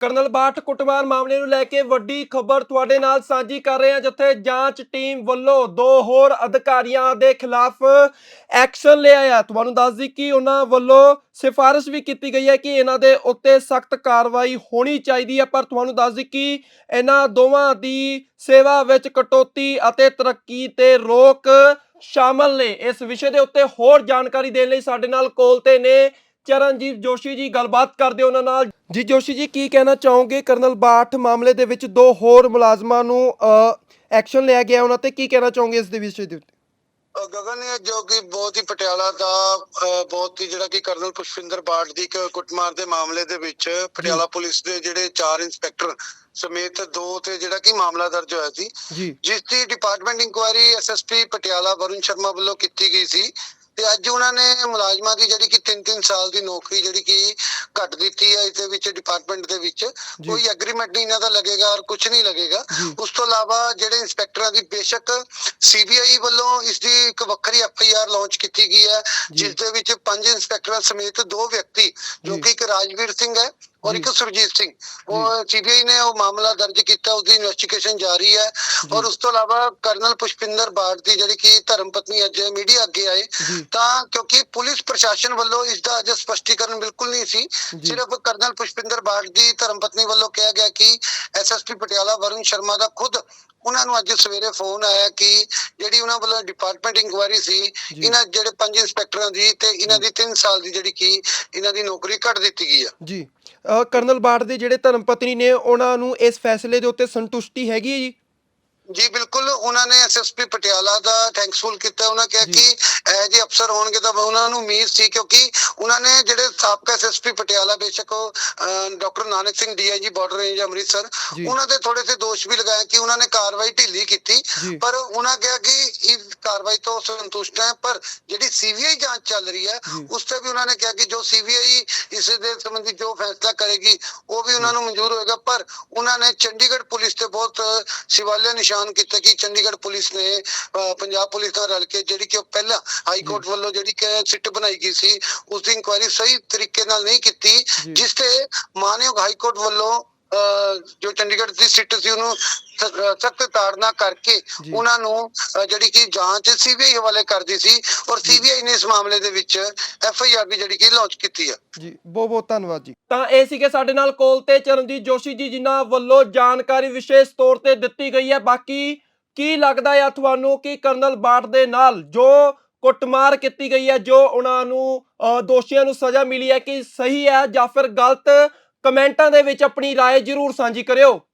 Colonel Bath ਕੁੱਟਮਾਰ ਮਾਮਲੇ ਨੂੰ ਲੈ ਕੇ ਵੱਡੀ ਖਬਰ ਤੁਹਾਡੇ ਨਾਲ ਸਾਂਝੀ ਕਰ ਰਹੇ ਹਾਂ, ਜਿੱਥੇ ਜਾਂਚ ਟੀਮ ਵੱਲੋਂ ਦੋ ਹੋਰ ਅਧਿਕਾਰੀਆਂ ਦੇ ਖਿਲਾਫ ਐਕਸ਼ਨ ਲਿਆ ਹੈ। ਤੁਹਾਨੂੰ ਦੱਸ ਦਈ ਕਿ ਉਹਨਾਂ ਵੱਲੋਂ ਸਿਫਾਰਿਸ਼ ਵੀ ਕੀਤੀ ਗਈ ਹੈ ਕਿ ਇਹਨਾਂ ਦੇ ਉੱਤੇ ਸਖਤ ਕਾਰਵਾਈ ਹੋਣੀ ਚਾਹੀਦੀ ਹੈ, ਪਰ ਤੁਹਾਨੂੰ ਦੱਸ ਦਈ ਕਿ ਇਹਨਾਂ ਦੋਵਾਂ ਦੀ ਸੇਵਾ ਵਿੱਚ ਕਟੌਤੀ ਅਤੇ ਤਰੱਕੀ ਤੇ ਰੋਕ ਸ਼ਾਮਲ ਨੇ। ਇਸ ਵਿਸ਼ੇ ਦੇ ਉੱਤੇ ਹੋਰ ਜਾਣਕਾਰੀ ਦੇਣ ਲਈ ਸਾਡੇ ਨਾਲ ਕੋਲ ਤੇ ਨੇ ਚਰਨਜੀਤ ਜੋਸ਼ੀ ਜੀ ਗੱਲਬਾਤ ਕਰਦੇ ਉਹਨਾਂ ਨਾਲ। ਜੀ ਜੋਸ਼ੀ ਜੀ ਕੀ ਕਹਿਣਾ ਚਾਹੋਗੇ? ਕਰਨਲ ਬਾਠ ਮਾਮਲੇ ਦੇ ਵਿੱਚ ਦੋ ਹੋਰ ਮੁਲਾਜ਼ਮਾਂ ਨੂੰ ਐਕਸ਼ਨ ਲਿਆ ਗਿਆ ਉਹਨਾਂ ਤੇ। ਕੀ ਕਹਿਣਾ ਚਾਹੋਗੇ ਇਸ ਦੇ ਵਿਸ਼ੇ ਦੇ ਉੱਤੇ? ਗਗਨ ਜੋ ਕਿ ਬਹੁਤ ਹੀ ਪਟਿਆਲਾ ਦਾ ਬਹੁਤ ਹੀ ਜਿਹੜਾ ਕਿ ਕਰਨਲ ਪੁਸ਼ਪਿੰਦਰ ਬਾਠ ਦੀ ਕੁੱਟਮਾਰ ਦੇ ਮਾਮਲੇ ਦੇ ਵਿੱਚ ਪਟਿਆਲਾ ਪੁਲਿਸ ਦੇ ਜਿਹੜੇ ਚਾਰ ਇੰਸਪੈਕਟਰ ਸਮੇਤ ਦੋ ਤੇ ਜਿਹੜਾ ਕਿ ਮਾਮਲਾ ਦਰਜ ਹੋਇਆ ਸੀ। ਜਿਸ ਦੀ department inquiry SSP Patiala Varun Sharma ਵੱਲੋਂ ਕੀਤੀ ਗਈ ਸੀ। ਤੇ ਅੱਜ ਉਹਨਾਂ ਨੇ ਮੁਲਾਜ਼ਮਾਂ ਦੀ ਜਿਹੜੀ ਕਿ 3-3 ਸਾਲ ਦੀ ਨੌਕਰੀ ਜਿਹੜੀ ਕਿ ਘੱਟ ਦਿੱਤੀ ਹੈ ਇਸ ਦੇ ਵਿੱਚ ਡਿਪਾਰਟਮੈਂਟ ਦੇ ਵਿੱਚ ਕੋਈ ਐਗਰੀਮੈਂਟ ਨਹੀਂ ਇਹਨਾਂ ਦਾ ਲੱਗੇਗਾ ਔਰ ਕੁਝ ਨਹੀਂ ਲੱਗੇਗਾ। ਉਸ ਤੋਂ ਇਲਾਵਾ ਜਿਹੜੇ ਇੰਸਪੈਕਟਰਾਂ ਦੀ ਬੇਸ਼ੱਕ ਸੀਬੀਆਈ ਵੱਲੋਂ ਇਸ ਦੀ ਇੱਕ ਵੱਖਰੀ ਐਫਆਈਆਰ ਲਾਂਚ ਕੀਤੀ ਗਈ ਹੈ। ਜਿਸ ਦੇ ਵਿੱਚ ਪੰਜ ਇੰਸਪੈਕਟਰਾਂ ਸਮੇਤ ਦੋ ਵਿਅਕਤੀ ਜੀ। ਕਿ ਇੱਕ ਰਾਜਵੀਰ ਸਿੰਘ ਹੈ ਔਰ ਇੱਕ। ਸੁਰਜੀਤ ਸਿੰਘ ਉਹ ਸੀਬੀਆਈ ਨੇ ਉਹ ਮਾਮਲਾ ਦਰਜ ਕੀਤਾ ਉਸ ਦੀ ਇਨਵੈਸਟੀਗੇਸ਼ਨ ਜਾਰੀ ਹੈ। ਔਰ ਉਸ ਤੋਂ ਇਲਾਵਾ ਕਰਨਲ ਪੁਸ਼ਪਿੰਦਰ ਬਾੜ ਦੀ ਜਿਹੜੀ ਕਿ ਧਰਮ ਪਤਨੀ ਅੱਜ ਮੀਡੀਆ ਅੱਗੇ ਆਏ ਤਾਂ ਕਿਉਂਕਿ ਪੁਲਿਸ ਪ੍ਰਸ਼ਾਸਨ ਵੱਲੋਂ ਇਸ ਦਾ ਅਜੇ ਸਪਸ਼ਟੀਕਰਨ ਬਿਲਕੁਲ ਨਹੀਂ ਸੀ। ਸਿਰਫ ਕਰਨਲ ਪੁਸ਼ਪਿੰਦਰ ਬਾੜ ਦੀ ਧਰਮ ਪਤਨੀ ਵੱਲੋਂ ਕਿਹਾ ਗਿਆ ਕਿ ਐਸਐਸਪੀ ਪਟਿਆਲਾ ਵਰੁਣ ਸ਼ਰਮਾ ਦਾ ਖੁਦ ਉਹਨਾਂ ਨੂੰ ਅੱਜ ਸਵੇਰੇ ਫੋਨ ਆਇਆ ਕਿ ਜਿਹੜੀ ਉਹਨਾਂ ਵੱਲੋਂ ਡਿਪਾਰਟਮੈਂਟ ਇਨਕੁਆਇਰੀ ਸੀ। ਇਹਨਾਂ ਜਿਹੜੇ ਪੰਜ ਇੰਸਪੈਕਟਰਾਂ ਦੀ ਤੇ ਇਹਨਾਂ ਦੀ 3 ਸਾਲ ਦੀ ਜਿਹੜੀ ਕਿ ਇਹਨਾਂ ਦੀ ਨੌਕਰੀ ਕੱਟ ਦਿੱਤੀ ਗਈ ਆ। ਜੀ। ਕਰਨਲ ਬਾਠ ਦੇ ਜਿਹੜੇ ਧਰਮ ਪਤਨੀ ਨੇ ਉਹਨਾਂ ਨੂੰ ਇਸ ਫੈਸਲੇ ਦੇ ਉੱਤੇ ਸੰਤੁਸ਼ਟੀ ਹੈਗੀ ਹੈ ਜੀ? ਜੀ ਬਿਲਕੁਲ ਉਹਨਾਂ ਨੇ ਐਸਐਸਪੀ ਪਟਿਆਲਾ ਦਾ ਥੈਂਕਸਫੁਲ ਕੀਤਾ ਉਹਨਾਂ ਕਿਹਾ। ਕਿ ਇਹ ਜੇ ਅਫਸਰ ਹੋਣਗੇ ਤਾਂ ਉਹਨਾਂ ਨੂੰ ਉਮੀਦ ਸੀ ਕਿਉਂਕਿ ਉਹਨਾਂ ਨੇ ਜਿਹੜੇ ਸਾਬਕਾ ਐਸਐਸਪੀ ਪਟਿਆਲਾ ਬੇਸ਼ੱਕ doctor Nanak Singh DIG border range Amritsar. ਉਹਨਾਂ ਦੇ ਥੋੜੇ ਸੇ ਦੋਸ਼ ਵੀ ਲਗਾਏ ਕਿ ਉਹਨਾਂ ਨੇ ਕਾਰਵਾਈ ਢਿੱਲੀ ਕੀਤੀ। ਪਰ ਉਹਨਾਂ ਕਿਹਾ ਕਿ ਇਸ ਕਾਰਵਾਈ ਤੋਂ ਸੰਤੁਸ਼ਟ ਹੈ ਪਰ ਜਿਹੜੀ ਸੀਬੀਆਈ ਜਾਂਚ ਚੱਲ ਰਹੀ ਹੈ। ਉਸ ਤੇ ਵੀ ਉਹਨਾਂ ਨੇ ਕਿਹਾ ਕਿ ਜੋ ਸੀਬੀਆਈ ਇਸ ਦੇ ਸੰਬੰਧੀ ਜੋ ਫੈਸਲਾ ਕਰੇਗੀ ਉਹ ਵੀ ਉਹਨਾਂ ਨੂੰ ਮਨਜ਼ੂਰ ਹੋਏਗਾ ਪਰ ਉਹਨਾਂ ਨੇ ਚੰਡੀਗੜ੍ਹ ਪੁਲਿਸ ਤੇ ਬਹੁਤ ਸਿਵਾਲੇ ਨਿਸ਼ਾਨ ਕੀਤੇ ਕਿ ਚੰਡੀਗੜ੍ਹ ਪੁਲਿਸ ਨੇ ਪੰਜਾਬ ਪੁਲਿਸ ਨਾਲ ਰਲ ਕੇ ਜਿਹੜੀ ਕਿ ਉਹ ਪਹਿਲਾਂ ਹਾਈ ਕੋਰਟ ਵੱਲੋਂ ਜਿਹੜੀ ਕਿ ਸਿੱਟ ਬਣਾਈ ਗਈ ਸੀ ਉਸ ਦੀ ਇਨਕੁਆਇਰੀ ਸਹੀ ਤਰੀਕੇ ਨਾਲ ਨਹੀਂ ਕੀਤੀ। ਜਿਸ ਤੇ ਮਾਨਯੋਗ ਹਾਈ ਕੋਰਟ ਵੱਲੋਂ ਜੋ ਚੰਡੀਗੜ੍ਹ ਦੀ ਸਿੱਟ ਸੀ ਉਹਨੂੰ ਸਖਤ ਤਾੜਨਾ ਕਰਕੇ। ਉਹਨਾਂ ਨੂੰ ਜਿਹੜੀ ਕਿ ਜਾਂਚ ਸੀਬੀਆਈ ਹਵਾਲੇ ਕਰਦੀ ਸੀ ਔਰ ਸੀਬੀਆਈ ਨੇ ਇਸ ਮਾਮਲੇ ਦੇ ਵਿੱਚ ਐਫ ਆਈ ਆਰ ਵੀ ਜਿਹੜੀ ਕਿ ਲਾਂਚ ਕੀਤੀ ਆ। ਜੀ ਬਹੁਤ ਬਹੁਤ ਧੰਨਵਾਦ ਜੀ। ਤਾਂ ਇਹ ਸੀਗੇ ਸਾਡੇ ਨਾਲ ਕੋਲ ਤੇ ਚਰਨਜੀਤ ਜੋਸ਼ੀ ਜੀ ਜਿਨ੍ਹਾਂ ਵੱਲੋਂ ਜਾਣਕਾਰੀ ਵਿਸ਼ੇਸ਼ ਤੌਰ ਤੇ ਦਿੱਤੀ ਗਈ ਹੈ। ਬਾਕੀ ਕੀ ਲੱਗਦਾ ਹੈ ਤੁਹਾਨੂੰ ਕਿ ਕਰਨਲ ਬਾਠ ਦੇ ਨਾਲ ਜੋ ਕੁੱਟਮਾਰ ਕੀਤੀ ਗਈ ਹੈ ਜੋ ਉਹਨਾਂ ਨੂੰ ਦੋਸ਼ੀਆਂ ਨੂੰ ਸਜ਼ਾ ਮਿਲੀ ਹੈ ਕਿ ਸਹੀ ਹੈ ਜਾਂ ਫਿਰ ਗਲਤ ਕਮੈਂਟਾਂ ਦੇ ਵਿੱਚ ਆਪਣੀ رائے ਜ਼ਰੂਰ ਸਾਂਝੀ ਕਰਿਓ